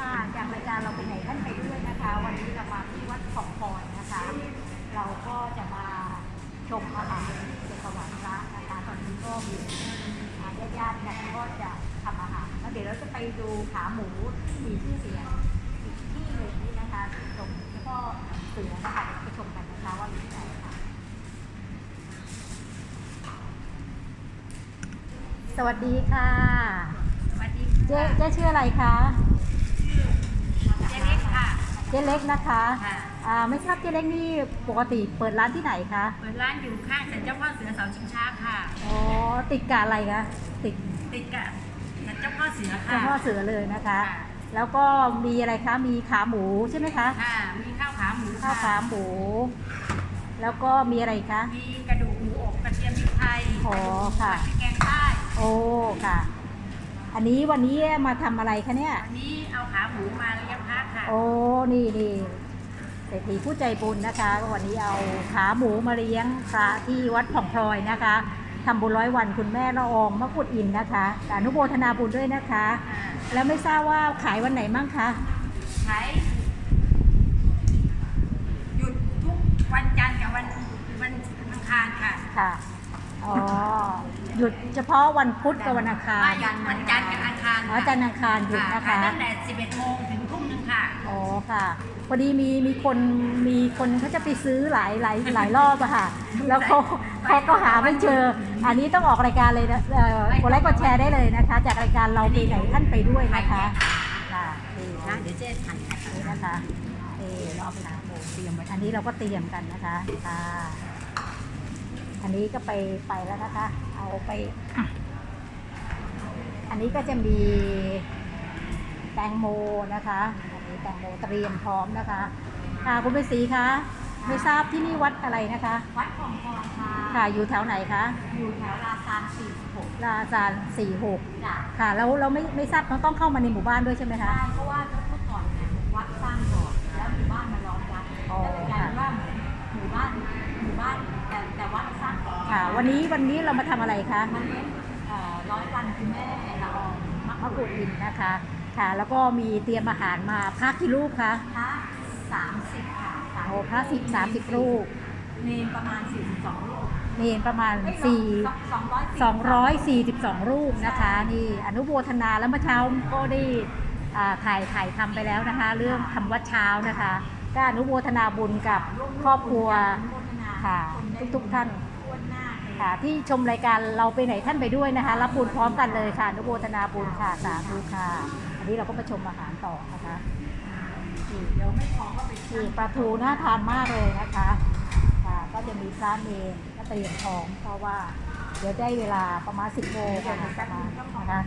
ค่ะจากรายการเราไปไหนท่านไปด้วยนะคะ วันนี้เรามาที่วัดของพรนะคะ เราก็จะมาชมอาหารเกี่ยวกับวันพระนะคะตอนนี้ก็มีญาติญาติๆกันก็จะทำอาหารแล้วเดี๋ยวเราจะไปดูขาหมูที่มีชื่อเสียงอีกที่หนึ่งนี่นะคะที่ชมแล้วก็เสือนะคะเดี๋ยวไปชมกันนะคะว่ามีอะไรค่ะสวัสดีค่ะ สวัสดีเจ๊ค่ะเจ๊ชื่ออะไรคะเจ๊เล็กค่ะ เจ๊เล็กนะคะค่ะ อ่าไม่ทราบเจ๊เล็กนี่ปกติเปิดร้านที่ไหนคะเปิดร้านอยู่ข้างศาลเจ้าพ่อเสือเสาชิงช้าค่ะ อ๋อติดกับอะไรคะติดติดกับศาลเจ้าพ่อเสือค่ะเจ้าพ่อเสือเลยนะคะ ค่ะ แล้วก็มีอะไรคะมีขาหมูใช่ไหมคะค่ะ มีข้าวขาหมูข้าวขาค่ะหมู แล้วก็มีอะไรอีกคะ มีกระดูกหมูอบกระเทียมพริกไทยอ๋อค่ะ ผัดพริกแกงใต้ โอ้ค่ะ อันนี้วันนี้มาทำอะไรคะเนี่ย วันนี้เอาขาหมูมาเลี้ยงพระค่ะ โอ้ นี่นี่เศรษฐีผู้ใจบุญนะคะก็วันนี้เอาขาหมูมาเลี้ยงพระที่วัดผ่องพลอยนะคะทำบุญร้อยวันคุณแม่ละอองมะกุดอินนะคะอนุโมทนาบุญด้วยนะคะอ่าแล้วไม่ทราบว่าขายวันไหนมั่งคะขายหยุดทุกวันจันทร์กับวันวันอังคารค่ะ ค่ะ อ๋อหยุดเฉพาะวันพุธกับวันอังคารไม่หยุดวันจันทร์กับอังคารอ๋อจันทร์อังคารหยุดนะค่ะคะตั้งแต่ 11โมงถึงทุ่มหนึงค่ะอ๋อค่ะพอดีมีมีคนมีคนเขาจะไปซื้อหลายหลายหลายรอบอะค่ะ แล้วเขาเขาก็หาไม่เจอ อันนี้ต้องออกรายการเลยนะเอ่อกดไลค์กดแชร์ได้เลยนะคะ จากรายการเราไปไหนท่านไปด้วยนะคะค่ะนี่นะเดี๋ยวเจ๊ถ่ายให้ค่ะนี่นะคะเออเราเอาไปล้างโบเตรียมไว้อันนี้เราก็เตรียมกันนะคะค่ะ อันนี้ก็ไปไปแล้วนะคะ เอาไปอันนี้ก็จะมีแตงโมนะคะอันนี้แตงโมเตรียมพร้อมนะคะค่ะคุณเป็นสีคะไม่ทราบที่นี่วัดอะไรนะคะ วัดของพรค่ะ ค่ะอยู่แถวไหนคะ อยู่แถวลาซาน46ลาซานสี่หกจ้ะค่ะแล้วเราไม่ไม่ทราบต้องต้องเข้ามาในหมู่บ้านด้วยใช่ไหมคะ ใช่เพราะว่า วันนี้วันนี้เรามาทำอะไรคะมันเลี้ยงเอ่อร้อยวันคุณแม่ละอองมักมะกรูดอินนะคะ ค่ะ แล้วก็มีเตรียมอาหารมาพักกี่รูปคะพระสามสิบค่ะสามโอ้พระสิบสามสิบรูปเนนประมาณสี่สิบสองรูปเนนประมาณเอ้ยสี่สองร้อยสี่สิบ242รูปนะคะ นี่อนุโมทนาแล้วเมื่อเช้าก็ได้อ่าถ่ายถ่ายทำไปแล้วนะคะ เรื่องทำวัดเช้านะคะ ก็อนุโมทนาบุญกับครอบครัวโมทนาค่ะนได้ทุกๆท่านทั่วหน้าเลย ค่ะ ที่ชมรายการเราไปไหนท่านไปด้วยนะคะ รับบุญพร้อมกันเลยค่ะอนุโมทนาบุญค่ะสาธุค่ะ อันนี้เราก็มาชมอาหารต่อนะคะนี่เดี๋ยวไม่พอก็ไปนี่ปลาทูน่าทานมากเลยนะคะค่ะก็จะมีพระเมนก็เตรียมพร้อมเพราะว่าเดี๋ยวได้เวลาประมาณ10โมงประมาณนะคะ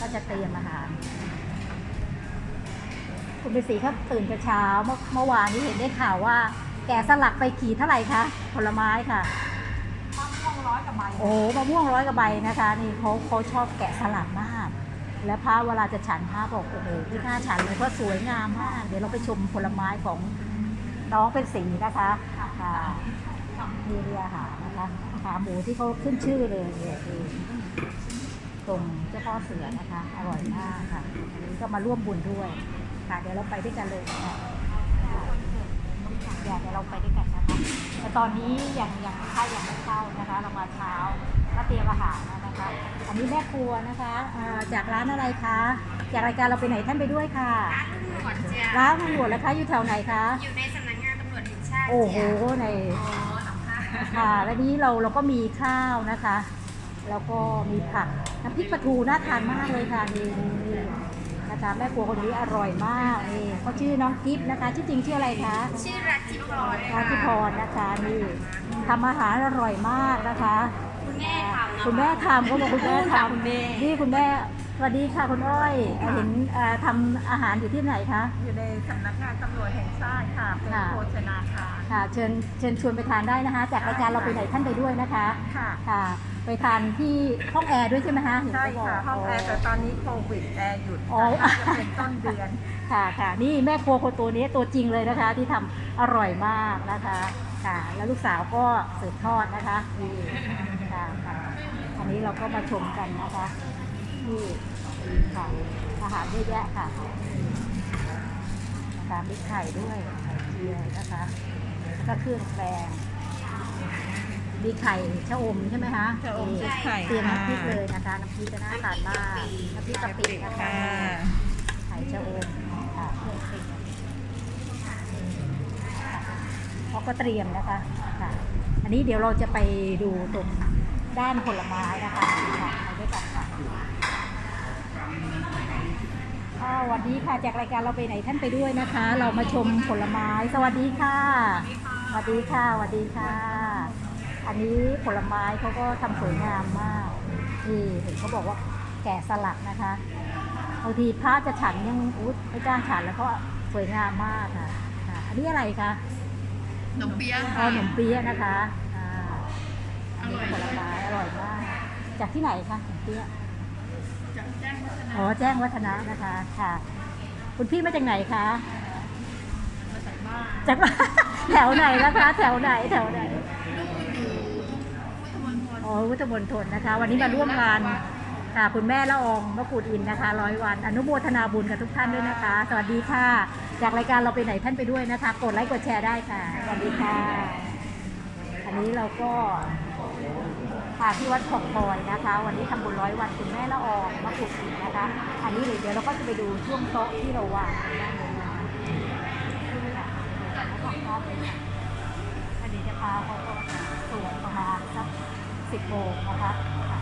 ก็จะเตรียมอาหารคุณเป็นสีเขาตื่นแต่เช้าเมื่อวานนี้เห็นได้ข่าวว่า แกะสลักไปขี่เท่าไหร่คะผลไม้ค่ะ อยกับใบโอ้มะม่วงร้อยกว่าใบนะคะ นี่เขาเขาชอบแกะสลักมาก และพระเวลาจะฉันพระบอกโอ้โหที่น่าฉันเลยเพราะสวยงามมาก เดี๋ยวเราไปชมผลไม้ของน้องเป็นสีนะคะค่ะนี่เรียอาหานะคะขาหมูที่เขาขึ้นชื่อเลยเนี่ยคือตรงเจ้าพ่อเสือนะคะ อร่อยมากค่ะอันนี้ก็มาร่วมบุญด้วย ค่ะ เดี๋ยวเราไปด้วยกันเลยค่ะอยากเดี๋ยวเราไปด้วยกัน แต่ตอนนี้ยังยังค่ายังไม่เข้านะคะเรามาเช้าก็เตรียมอาหารแล้วนะคะ อันนี้แม่ครัวนะคะอ่าจากร้านอะไรคะจากรายการเราไปไหนท่านไปด้วยค่ะร้านตำรวจเจียร้านตำรวจแล้วคะอยู่แถวไหนคะอยู่ในสำนักงานตำรวจแห่งชาติโอ้โหเจียในโอ้สัมภาษณ์ค่ะแล้วนี้เราเราก็มีข้าวนะคะ แล้วก็มีผักน้ำพริกปลาทูน่าทานมากเลยค่ะนี่ นี่นี่นะคะแม่ครัวคนนี้อร่อยมากนี่เขาชื่อน้องกิฟต์นะคะชื่อจริงชื่ออะไรคะชื่อรัชิพรราชิพรนะคะนี่ทำอาหารอร่อยมากนะคะ คุณแม่ทำนะคุณแม่ทำก็บอกคุณแม่ทคุณแม่ำนี่คุณแม่สวัสดีค่ะคุณอ้อยเห็นเอ่อทำอาหารอยู่ที่ไหนคะอยู่ในสำนักงานตำรวจแห่งชาติค่ะเป็นค่ะโภชนาคารค่ะเชิญเชิญชวนไปทานได้นะคะ จากรายการเราไปไหนท่านไปด้วยนะคะค่ะค่ะ ไปทานที่ห้องแอร์ด้วยใช่ไหมคะเห็นใช่เขาบอกค่ะห้องแอร์แต่ตอนนี้โควิดแอร์หยุดอ๋อน่าจะเป็นต้นเดือน ค่ะค่ะนี่แม่ครัวคนตัวนี้ตัวจริงเลยนะคะ ที่ทำอร่อยมากนะคะค่ะ แล้วลูกสาวก็สืบทอดนะคะนี่ค่ะค่ะอันนี้เราก็มาชมกันนะคะนี่ค่ะอาหารเยอะแยะค่ะนะคะมีไข่ด้วยไข่เจียวนะคะแล้วก็เครื่องแกง มีไข่ชะอมใช่ไหมคะชะอมชุบไข่เตรียมค่ะน้ำพริกเลยนะคะน้ำพริกก็น่าทานมากน้ำพริกกะปินะคะค่ะไข่ชะอมค่ะเครื่องเคียงเขาก็เตรียมนะคะค่ะ อันนี้เดี๋ยวเราจะไปดูตรงด้านผลไม้นะคะค่ะไปด้วยกันค่ะค่ะสวัสดีค่ะจากรายการเราไปไหนท่านไปด้วยนะคะ เรามาชมผลไม้ สวัสดีค่ะ สวัสดีค่ะ สวัสดีค่ะ อันนี้ผลไม้เขาก็ทำสวยงามมากนี่เห็นเขาบอกว่าแกะสลักนะคะบางทีพระจะฉันยังอุ๊ยไม่กล้าฉันแล้วก็สวยงามมากค่ะค่ะอันนี้อะไรคะนมเปี๊ยะอ๋อขนมเปี๊ยะนะคะอ่าอันนี้ก็ผลไม้อร่อยมาก จากที่ไหนคะขนมเปี๊ยะอ๋อแจ้งวัฒนะนะคะค่ะ คุณพี่มาจากไหนคะจากบ้านแถวไหนนะคะ แถวไหนแถวไหน อ๋อวุฒมณฑลนะคะ วันนี้มาร่วมงานค่ะคุณแม่ละอองมะกรูดอินนะคะร้อยวัน อนุโมทนาบุญกับทุกท่านด้วยนะคะ สวัสดีค่ะ จากรายการเราไปไหนท่านไปด้วยนะคะ กดไลค์กดแชร์ได้ค่ะ สวัสดีค่ะ อันนี้เราก็ค่ะที่วัดของพลอยนะคะ วันนี้ทำบุญร้อยวันคุณแม่ละอองมะกรูดอินนะคะ อันนี้เดี๋ยวเราก็จะไปดูช่วงโต๊ะที่เราวางด้านนู้นะคะวันนี้จะพาเขาก็สวดประมาณสัก สิบโมงนะคะค่ะ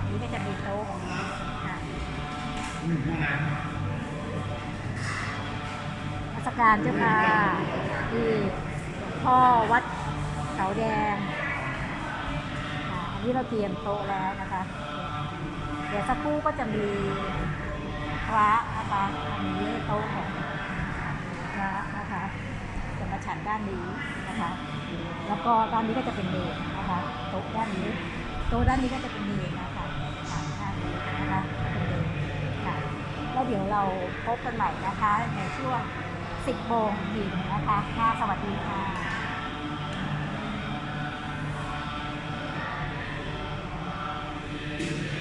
อันนี้ก็จะมีโต๊ะค่ะราชการเจ้าค่ะที่พ่อวัดเขาแดงค่ะอันนี้เราเตรียมโต๊ะแล้วนะคะ เดี๋ยวสักครู่ก็จะมีพระนะคะอันนี้โต๊ะของพระนะคะจะมาฉันด้านนี้ นะคะ แล้วก็ด้านนี้ก็จะเป็นเนนะคะโต๊ะด้านนี้โต๊ะด้านนี้ก็จะเป็นเนนะคะสามด้านนี้นะคะเป็นเนค่ะแล้วเดี๋ยวเราพบกันใหม่นะคะในช่วง 10โมงถึงนะคะค่ะสวัสดีค่ะ